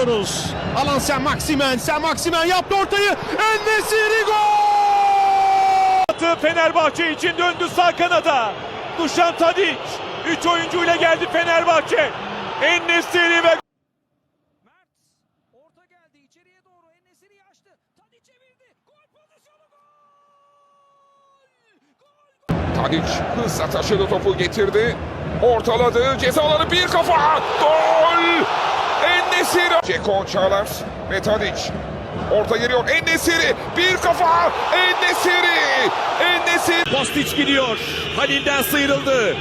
izliyoruz. Alan Sen Maximen. Sen Maximen yaptı ortayı. Enesiri gol! Fenerbahçe için döndü sağ kanada. Dušan Tadić. 3 oyuncuyla geldi Fenerbahçe. En-Nesyri ve Mert orta geldi içeriye doğru Enesiri açtı. Tadi çevirdi. Gol pozisyonu gol. Gol. Tadic hızla taşıdı topu getirdi. Ortaladı. Cezaları bir kafa. Gol! Ennesiri. Ceko Çağlar ve Tadic. Orta geliyor. Ennesiri. Bir kafa. Ennesiri. Ennesiri. Kostić gidiyor. Halil'den sıyrıldı.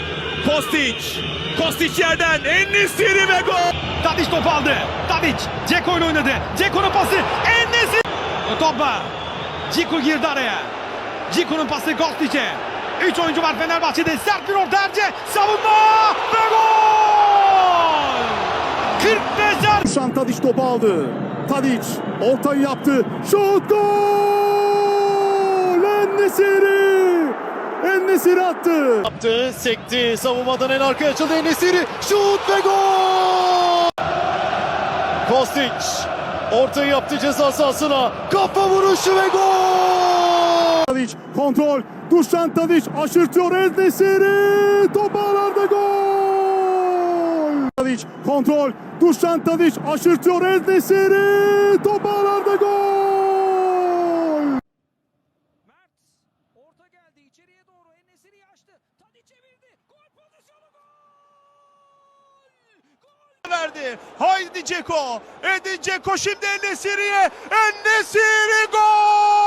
Kostić. Kostić yerden En-Nesyri ve gol. Tadic top aldı. Tadic. Ceko ile oynadı. Ceko'nun pası. Enes'i. Topa. Ciko girdi araya. Ciko'nun pası Kostic'e. Üç oyuncu var Fenerbahçe'de. Sert bir orta Erce. Savunma. Ve gol. 45'er. Dušan Tadić topu aldı. Tadić ortayı yaptı. Şut gol! Ennesiri! Ennesiri attı. Yaptı, sekti. Savunmadan en arkaya açıldı Enesiri. Şut ve gol! Kostić ortayı yaptı ceza sahasına. Kafa vuruşu ve gol! Tadić kontrol. Dušan Tadić aşırtıyor Ennesiri. Tadić kontrol. Dušan Tadić aşırtıyor Ennesiri. Top ağlarda gol! Mert orta geldi içeriye doğru Enesiri açtı. Tadi çevirdi. Gol pozisyonu gol. Gol. verdi. Haydi Ceko. Edin Ceko şimdi Enesiri'ye. Enesiri gol!